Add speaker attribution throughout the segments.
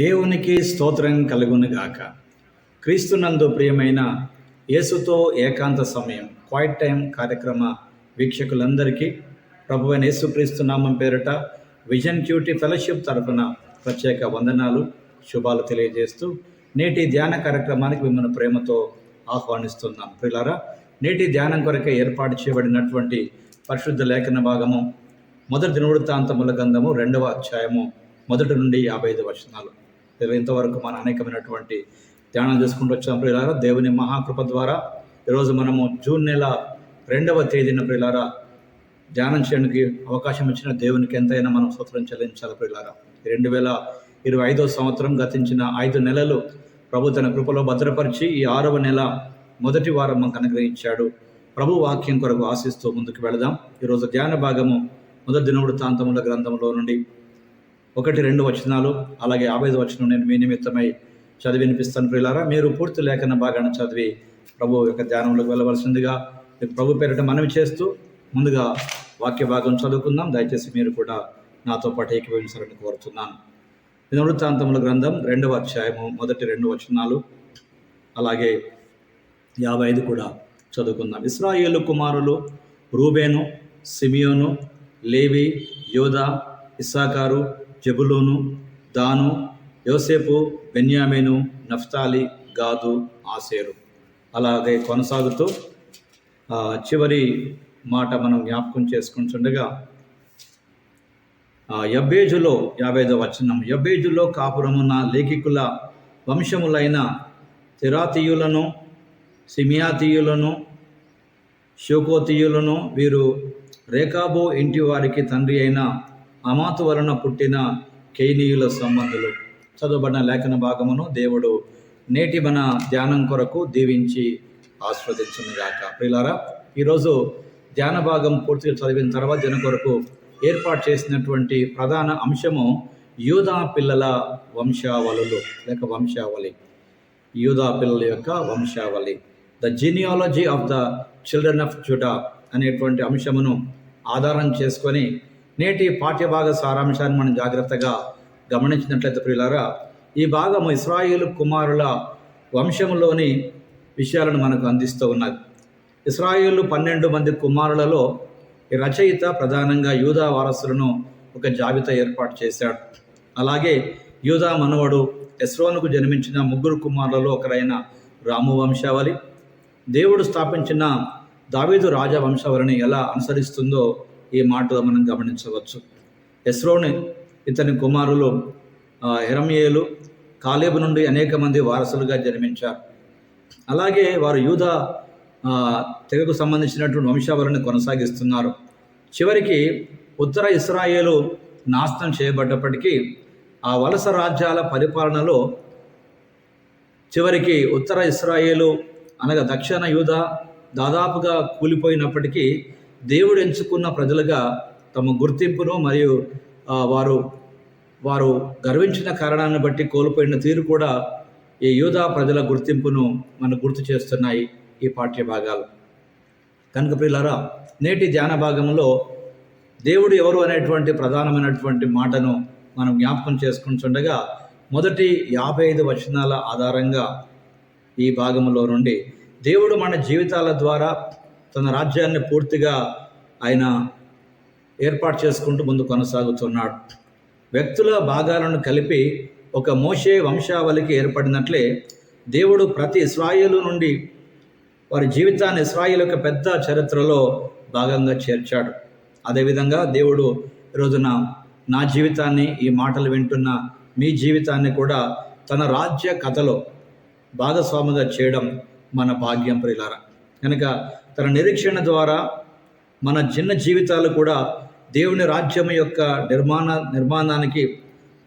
Speaker 1: దేవునికి స్తోత్రం కలుగునుగాక క్రీస్తునందు ప్రియమైన యేసుతో ఏకాంత సమయం క్వైట్ టైం కార్యక్రమ వీక్షకులందరికీ ప్రభువైన యేసుక్రీస్తు నామం పేరిట విజన్ క్యూటీ ఫెలోషిప్ తరఫున ప్రత్యేక వందనాలు శుభాలు తెలియజేస్తూ నేటి ధ్యాన కార్యక్రమానికి మిమ్మల్ని ప్రేమతో ఆహ్వానిస్తున్నాం ప్రిలారా నేటి ధ్యానం కొరకే ఏర్పాటు చేయబడినటువంటి పరిశుద్ధ లేఖన భాగము మొదటి నివృత్తాంతముల గంధము రెండవ అధ్యాయము మొదటి నుండి యాభై ఐదు వర్షనాలు లేదా ఇంతవరకు మన అనేకమైనటువంటి ధ్యానం చేసుకుంటూ వచ్చిన ప్రియులారా దేవుని మహాకృప ద్వారా ఈరోజు మనము జూన్ నెల రెండవ తేదీన ప్రియులారా ధ్యానం చేయడానికి అవకాశం ఇచ్చిన దేవునికి ఎంతైనా మనం సూత్రం చెల్లించాలి ప్రియులారా రెండు వేల ఇరవై ఐదో సంవత్సరం గతించిన ఐదు నెలలు ప్రభు తన కృపలో భద్రపరిచి ఈ ఆరవ నెల మొదటి వారం మనకు అనుగ్రహించాడు ప్రభు వాక్యం కొరకు ఆశిస్తూ ముందుకు వెళదాం ఈరోజు ధ్యాన భాగము మొదటి దినముడు తాంతముల గ్రంథంలో నుండి ఒకటి రెండు వచనాలు అలాగే యాభై వచనం నేను మీ నిమిత్తమై చదివి వినిపిస్తాను ప్రియులారా మీరు పూర్తి లేఖన భాగాన్ని చదివి ప్రభు యొక్క ధ్యానంలోకి వెళ్ళవలసిందిగా ప్రభు పేరిట మనవి చేస్తూ ముందుగా వాక్య భాగం చదువుకుందాం దయచేసి మీరు కూడా నాతో పాటు ఏకీభవించాలని కోరుతున్నాను వినవృత్తాంతముల గ్రంథం రెండవ అధ్యాయము మొదటి రెండు వచనాలు అలాగే యాభై ఐదు కూడా చదువుకుందాం ఇస్రాయేలు కుమారులు రూబేను సిమియోను లేవి యోధ ఇస్సాకారు జబులోను దాను యోసేపు బెన్యామేను నఫ్తాలి గాదు ఆసేరు అలాగే కొనసాగుతూ చివరి మాట మనం జ్ఞాపకం చేసుకుంటుండగా యబ్బేజులో యాభైదో వచనం యబ్బేజులో కాపురమున్న లేఖికుల వంశములైన తిరాతీయులను సిమియాతీయులను షోకోతీయులను వీరు రేఖాబో ఇంటి వారికి తండ్రి అయిన అమాతు వలన పుట్టిన కేనీయుల సంబంధులు చదువుబడిన లేఖన భాగమును దేవుడు నేటి మన ధ్యానం కొరకు దీవించి ఆస్వాదించునుగాక ప్రిలారా ఈరోజు ధ్యాన భాగం పూర్తిగా చదివిన తర్వాత జన కొరకు ఏర్పాటు చేసినటువంటి ప్రధాన అంశము యూదా పిల్లల వంశావళులు లేక వంశావళి యూదా పిల్లల యొక్క వంశావళి the genealogy of the children of Judah అనేటువంటి అంశమును ఆధారం చేసుకొని నేటి పాఠ్యభాగ సారాంశాన్ని మనం జాగ్రత్తగా గమనించినట్లయితే ప్రియులారా ఈ భాగం ఇస్రాయిల్ కుమారుల వంశంలోని విషయాలను మనకు అందిస్తూ ఉన్నది ఇస్రాయిల్ పన్నెండు మంది కుమారులలో రచయిత ప్రధానంగా యూదా వారసులను ఒక జాబితా ఏర్పాటు చేశాడు అలాగే యూదా మనవడు ఎస్రోనుకు జన్మించిన ముగ్గురు కుమారులలో ఒకరైన రాము వంశావళి దేవుడు స్థాపించిన దావీదు రాజవంశావళిని ఎలా అనుసరిస్తుందో ఈ మాటగా మనం గమనించవచ్చు ఎస్రోని ఇతని కుమారులు హిరమియేలు కాలేబు నుండి అనేక మంది వారసులుగా జన్మించారు అలాగే వారు యూధ తెగకు సంబంధించినటువంటి వంశావళిని కొనసాగిస్తున్నారు చివరికి ఉత్తర ఇస్రాయేలు నాశనం చేయబడ్డప్పటికీ ఆ వలస రాజ్యాల పరిపాలనలో చివరికి ఉత్తర ఇస్రాయేలు అనగా దక్షిణ యూధ దాదాపుగా కూలిపోయినప్పటికీ దేవుడు ఎంచుకున్న ప్రజలుగా తమ గుర్తింపును మరియు వారు వారు గర్వించిన కారణాన్ని బట్టి కోల్పోయిన తీరు కూడా ఈ యూదా ప్రజల గుర్తింపును మనకు గుర్తు చేస్తున్నాయి ఈ పాఠ్య భాగాలు కనుక ప్రియులారా నేటి ధ్యాన భాగంలో దేవుడు ఎవరు అనేటువంటి ప్రధానమైనటువంటి మాటను మనం జ్ఞాపకం చేసుకుంటుండగా మొదటి యాభై ఐదు వచనాల ఆధారంగా ఈ భాగంలో నుండి దేవుడు మన జీవితాల ద్వారా తన రాజ్యాన్ని పూర్తిగా ఆయన ఏర్పాటు చేసుకుంటూ ముందు కొనసాగుతున్నాడు వ్యక్తుల భాగాలను కలిపి ఒక మోషే వంశావళికి ఏర్పడినట్లే దేవుడు ప్రతి ఇస్రాయిలు నుండి వారి జీవితాన్ని ఇస్రాయిల్ యొక్క పెద్ద చరిత్రలో భాగంగా చేర్చాడు అదేవిధంగా దేవుడు రోజున నా జీవితాన్ని ఈ మాటలు వింటున్న మీ జీవితాన్ని కూడా తన రాజ్య కథలో భాగస్వాముగా చేయడం మన భాగ్యం ప్రిలారా కనుక తన నిరీక్షణ ద్వారా మన చిన్న జీవితాలు కూడా దేవుని రాజ్యం యొక్క నిర్మాణ నిర్మాణానికి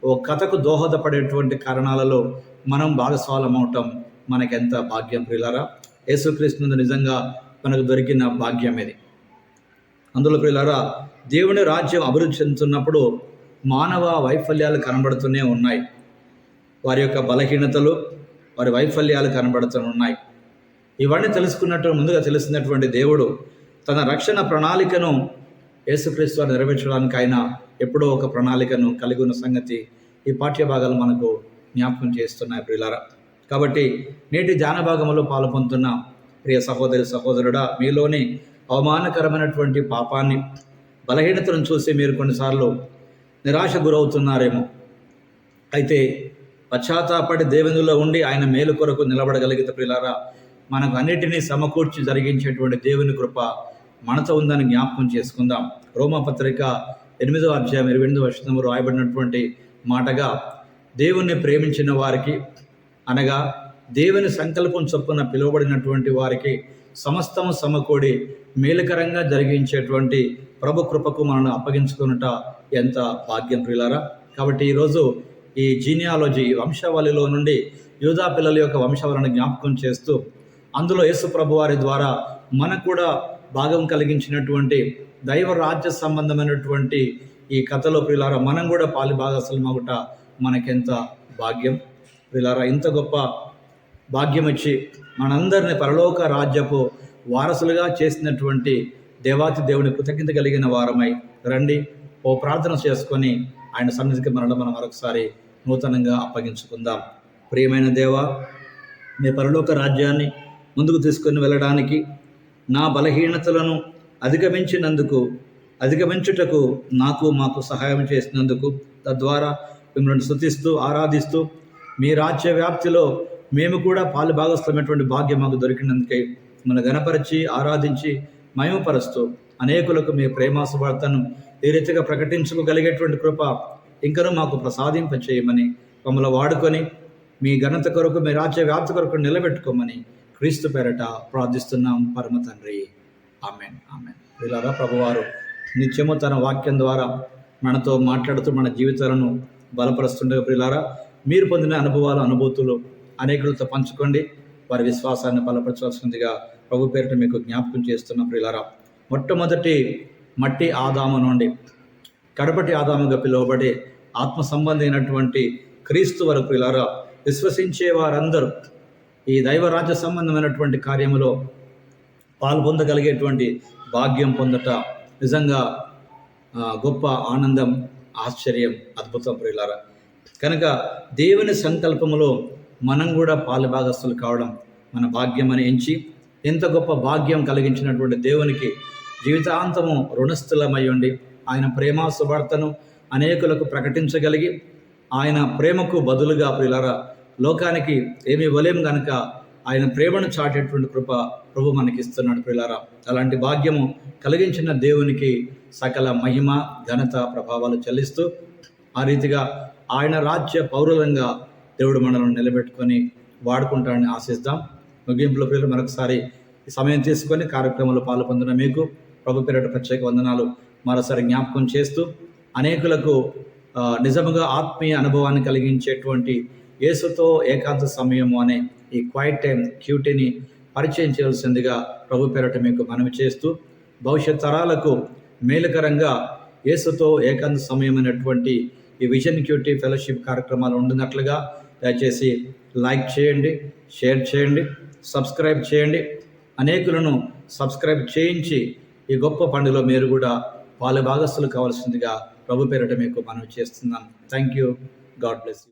Speaker 1: ఓ కథకు దోహదపడేటువంటి కారణాలలో మనం అవటం మనకెంత భాగ్యం ప్రియులారా యేసుక్రీస్తు నిజంగా మనకు దొరికిన భాగ్యం ఇది అందులో ప్రియులారా దేవుని రాజ్యం అభివృద్ధి చెందుతున్నప్పుడు మానవ వైఫల్యాలు కనబడుతూనే ఉన్నాయి వారి యొక్క బలహీనతలు వారి వైఫల్యాలు కనబడుతూ ఉన్నాయి ఇవన్నీ తెలుసుకున్నట్టు ముందుగా తెలుసుకున్నటువంటి దేవుడు తన రక్షణ ప్రణాళికను యేసుక్రీస్తు వారు నెరవేర్చడానికి ఆయన ఎప్పుడో ఒక ప్రణాళికను కలిగి ఉన్న సంగతి ఈ పాఠ్యభాగాలు మనకు జ్ఞాపకం చేస్తున్నాయి ప్రియులారా కాబట్టి నేటి భాగంలో పాల్పొందుతున్న ప్రియ సహోదరి సహోదరుడా మీలోని అవమానకరమైనటువంటి పాపాన్ని బలహీనతను చూసి మీరు కొన్నిసార్లు నిరాశ గురవుతున్నారేమో అయితే పశ్చాత్తాపడి దేవునిలో ఉండి ఆయన మేలు కొరకు నిలబడగలిగితే ప్రియులారా మనకు అన్నిటినీ సమకూర్చి జరిగించేటువంటి దేవుని కృప మనతో ఉందని జ్ఞాపకం చేసుకుందాం రోమపత్రిక ఎనిమిదవ అధ్యాయం ఇరవై ఎనిమిదవ వర్షంలో రాయబడినటువంటి మాటగా దేవుణ్ణి ప్రేమించిన వారికి అనగా దేవుని సంకల్పం చొప్పున పిలువబడినటువంటి వారికి సమస్తము సమకూడి మేలుకరంగా జరిగించేటువంటి ప్రభు కృపకు మనల్ని అప్పగించుకున్నట ఎంత భాగ్యం ప్రియులారా కాబట్టి ఈరోజు ఈ జీనియాలజీ వంశావళిలో నుండి యూదా పిల్లల యొక్క వంశావళిని జ్ఞాపకం చేస్తూ అందులో యేసుప్రభు వారి ద్వారా మనకు కూడా భాగం కలిగించినటువంటి దైవ రాజ్య సంబంధమైనటువంటి ఈ కథలో ప్రిలారా మనం కూడా పాలి భాగస్వామగుట మనకెంత భాగ్యం ప్రిలారా ఇంత గొప్ప భాగ్యం ఇచ్చి మనందరిని పరలోక రాజ్యపు వారసులుగా చేసినటువంటి దేవాతి దేవుని కృతజ్ఞత కలిగిన వారమై రండి ఓ ప్రార్థన చేసుకొని ఆయన సన్నిధికి మనలో మనం మరొకసారి నూతనంగా అప్పగించుకుందాం ప్రియమైన దేవ మీ పరలోక రాజ్యాన్ని ముందుకు తీసుకొని వెళ్ళడానికి నా బలహీనతలను అధిగమించినందుకు అధిగమించుటకు నాకు మాకు సహాయం చేసినందుకు తద్వారా మిమ్మల్ని శృతిస్తూ ఆరాధిస్తూ మీ రాజ్య వ్యాప్తిలో మేము కూడా పాలు భాగస్థమైనటువంటి భాగ్యం మాకు దొరికినందుకే మిమ్మల్ని గనపరిచి ఆరాధించి మయమపరుస్తూ అనేకులకు మీ ప్రేమాసువార్తను ఏ రీతిగా ప్రకటించుకోగలిగేటువంటి కృప ఇంకను మాకు ప్రసాదింపచేయమని మమ్మల్ని వాడుకొని మీ ఘనత కొరకు మీ రాజ్య వ్యాప్తి కొరకు నిలబెట్టుకోమని క్రీస్తు పేరట ప్రార్థిస్తున్నాం పరమ తండ్రి ఆమెన్ ఆమెన్ ఇలాగా ప్రభువారు నిత్యము తన వాక్యం ద్వారా మనతో మాట్లాడుతూ మన జీవితాలను బలపరుస్తుండగా ప్రిలారా మీరు పొందిన అనుభవాలు అనుభూతులు అనేకులతో పంచుకోండి వారి విశ్వాసాన్ని బలపరచాల్సిందిగా ప్రభు పేరిట మీకు జ్ఞాపకం చేస్తున్న ప్రిలారా మొట్టమొదటి మట్టి ఆదాము నుండి కడపటి ఆదాముగా పిలువబడే ఆత్మ సంబంధమైనటువంటి క్రీస్తు వరకు ప్రియులారా విశ్వసించే వారందరూ ఈ దైవరాజ్య సంబంధమైనటువంటి కార్యములో పాల్పొందగలిగేటువంటి భాగ్యం పొందట నిజంగా గొప్ప ఆనందం ఆశ్చర్యం అద్భుతం ప్రియులారా కనుక దేవుని సంకల్పములో మనం కూడా భాగస్తులు కావడం మన భాగ్యమని ఎంచి ఎంత గొప్ప భాగ్యం కలిగించినటువంటి దేవునికి జీవితాంతము రుణస్థులమై ఉండి ఆయన ప్రేమాసు వార్తను అనేకులకు ప్రకటించగలిగి ఆయన ప్రేమకు బదులుగా ప్రియులారా లోకానికి ఏమి ఇవ్వలేము కనుక ఆయన ప్రేమను చాటేటువంటి కృప ప్రభు మనకి ఇస్తున్నాడు పిల్లారా అలాంటి భాగ్యము కలిగించిన దేవునికి సకల మహిమ ఘనత ప్రభావాలు చెల్లిస్తూ ఆ రీతిగా ఆయన రాజ్య పౌరులంగా దేవుడు మనల్ని నిలబెట్టుకొని వాడుకుంటాడని ఆశిస్తాం ముగింపులో పిల్లలు మరొకసారి సమయం తీసుకొని కార్యక్రమంలో పాల్పొందిన మీకు ప్రభు పేరిట ప్రత్యేక వందనాలు మరోసారి జ్ఞాపకం చేస్తూ అనేకులకు నిజముగా ఆత్మీయ అనుభవాన్ని కలిగించేటువంటి యేసుతో ఏకాంత సమయము అనే ఈ క్వైట్ టైం క్యూటీని పరిచయం చేయాల్సిందిగా ప్రభు పేరట మీకు మనవి చేస్తూ భవిష్యత్ తరాలకు మేలుకరంగా యేసుతో ఏకాంత సమయం అనేటువంటి ఈ విజన్ క్యూటీ ఫెలోషిప్ కార్యక్రమాలు ఉండినట్లుగా దయచేసి లైక్ చేయండి షేర్ చేయండి సబ్స్క్రైబ్ చేయండి అనేకులను సబ్స్క్రైబ్ చేయించి ఈ గొప్ప పండుగలో మీరు కూడా వాళ్ళ భాగస్థులు కావాల్సిందిగా ప్రభు పేరట మీకు మనం చేస్తున్నాం థ్యాంక్ యూ గాడ్ బ్లెస్